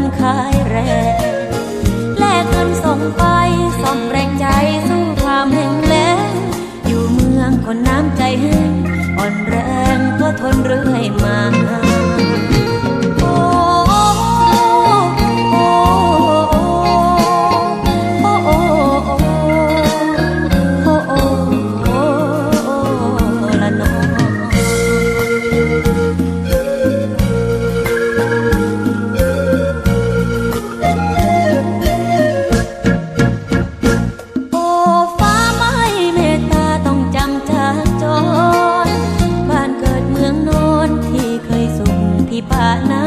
นขายแรงแลกเงินส่งไปส่องแรงใจสู้ความแห้งแล้งอยู่เมืองคนน้ำใจแห้งอ่อนแรงก็ทนเรื่อย ขที่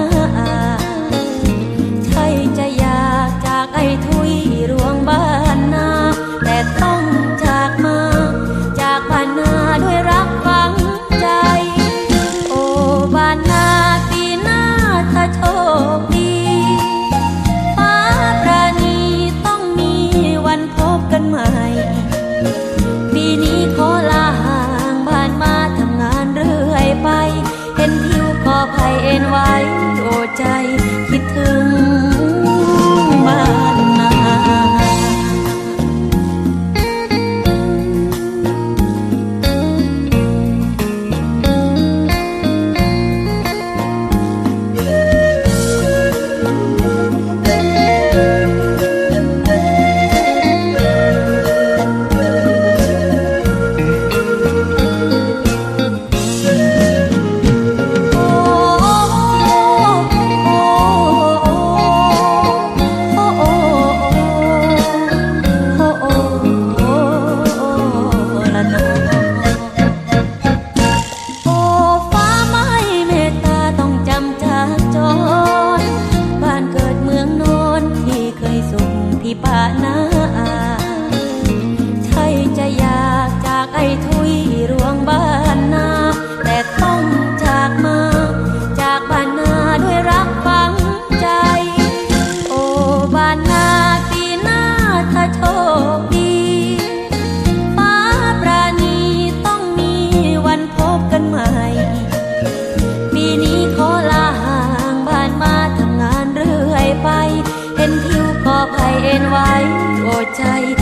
ที่ป่านา ใจ